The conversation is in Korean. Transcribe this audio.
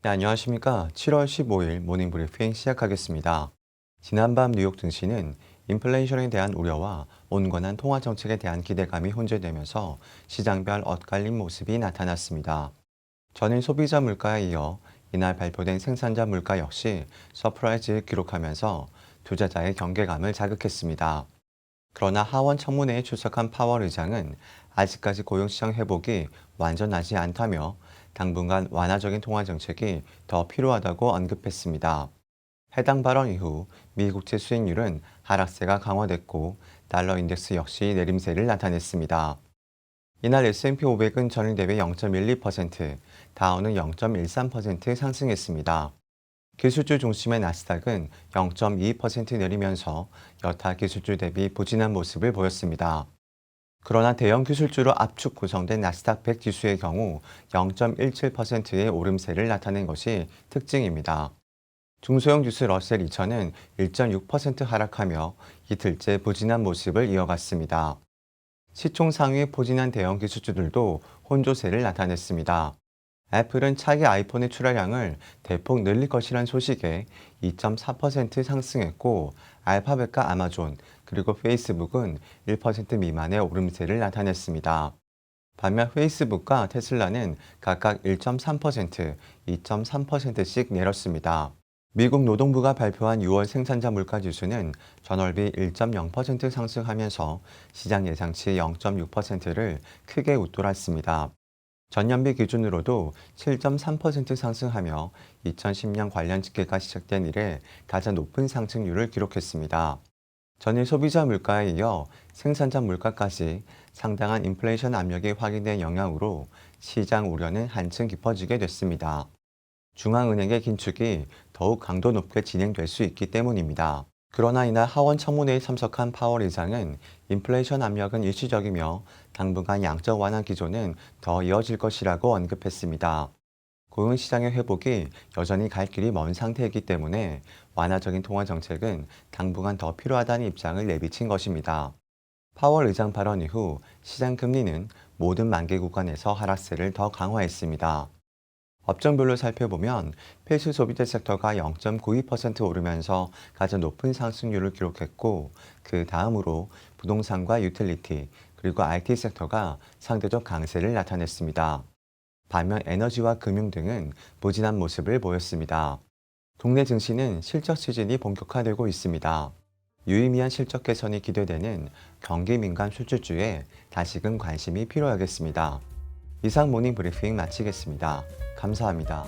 네, 안녕하십니까. 7월 15일 모닝 브리핑 시작하겠습니다. 지난밤 뉴욕 증시는 인플레이션에 대한 우려와 온건한 통화 정책에 대한 기대감이 혼재되면서 시장별 엇갈린 모습이 나타났습니다. 전일 소비자 물가에 이어 이날 발표된 생산자 물가 역시 서프라이즈를 기록하면서 투자자의 경계감을 자극했습니다. 그러나 하원 청문회에 출석한 파월 의장은 아직까지 고용시장 회복이 완전하지 않다며 당분간 완화적인 통화 정책이 더 필요하다고 언급했습니다. 해당 발언 이후 미 국채 수익률은 하락세가 강화됐고 달러 인덱스 역시 내림세를 나타냈습니다. 이날 S&P 500은 전일 대비 0.12%, 다우는 0.13% 상승했습니다. 기술주 중심의 나스닥은 0.22% 내리면서 여타 기술주 대비 부진한 모습을 보였습니다. 그러나 대형 기술주로 압축 구성된 나스닥 100 지수의 경우 0.17%의 오름세를 나타낸 것이 특징입니다. 중소형 지수 러셀 2000은 1.6% 하락하며 이틀째 부진한 모습을 이어갔습니다. 시총 상위의 포진한 대형 기술주들도 혼조세를 나타냈습니다. 애플은 차기 아이폰의 출하량을 대폭 늘릴 것이란 소식에 2.4% 상승했고 알파벳과 아마존 그리고 페이스북은 1% 미만의 오름세를 나타냈습니다. 반면 페이스북과 테슬라는 각각 1.3%, 2.3%씩 내렸습니다. 미국 노동부가 발표한 6월 생산자 물가 지수는 전월비 1.0% 상승하면서 시장 예상치 0.6%를 크게 웃돌았습니다. 전년비 기준으로도 7.3% 상승하며 2010년 관련 집계가 시작된 이래 가장 높은 상승률을 기록했습니다. 전일 소비자 물가에 이어 생산자 물가까지 상당한 인플레이션 압력이 확인된 영향으로 시장 우려는 한층 깊어지게 됐습니다. 중앙은행의 긴축이 더욱 강도 높게 진행될 수 있기 때문입니다. 그러나 이날 하원 청문회에 참석한 파월 의장은 인플레이션 압력은 일시적이며 당분간 양적 완화 기조는 더 이어질 것이라고 언급했습니다. 고용시장의 회복이 여전히 갈 길이 먼 상태이기 때문에 완화적인 통화 정책은 당분간 더 필요하다는 입장을 내비친 것입니다. 파월 의장 발언 이후 시장 금리는 모든 만기 구간에서 하락세를 더 강화했습니다. 업종별로 살펴보면 필수 소비재 섹터가 0.92% 오르면서 가장 높은 상승률을 기록했고 그 다음으로 부동산과 유틸리티 그리고 IT 섹터가 상대적 강세를 나타냈습니다. 반면 에너지와 금융 등은 부진한 모습을 보였습니다. 국내 증시는 실적 시즌이 본격화되고 있습니다. 유의미한 실적 개선이 기대되는 경기 민감 출주주에 다시금 관심이 필요하겠습니다. 이상 모닝 브리핑 마치겠습니다. 감사합니다.